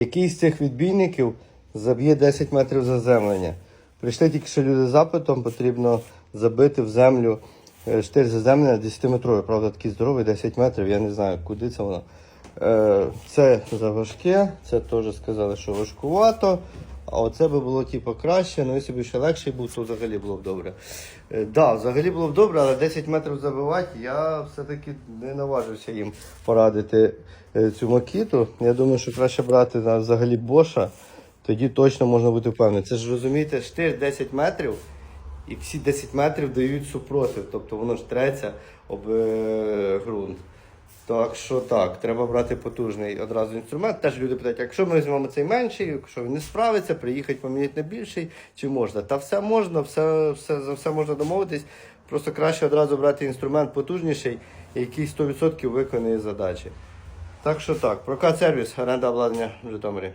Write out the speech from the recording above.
Який з цих відбійників заб'є 10 метрів заземлення? Прийшли тільки що люди з запитом, потрібно забити в землю е, штир заземлення 10-метровий, правда, такий здоровий, 10 метрів, я не знаю, куди це воно. Е, Це заважке, це теж сказали, що важкувато. А оце би було типу, краще, ну якщо б ще легший був, то взагалі було б добре. Так, да, взагалі було б добре, але 10 метрів забивати, я все-таки не наважився їм порадити е, цю макіту. Я думаю, що краще брати на взагалі боша, тоді точно можна бути впевнений. Це ж розумієте, штир 10 метрів, і всі 10 метрів дають супротив, тобто воно ж треться об е, ґрунт. Так що так, треба брати потужний одразу інструмент. Теж люди питають, якщо ми візьмемо цей менший, якщо він не справиться, приїхати поміняти на більший, чи можна? Та все можна, все, все, за все можна домовитись. Просто краще одразу брати інструмент потужніший, який 100% виконує задачі. Так що так, прокат сервіс, оренда обладнання в Житомирі.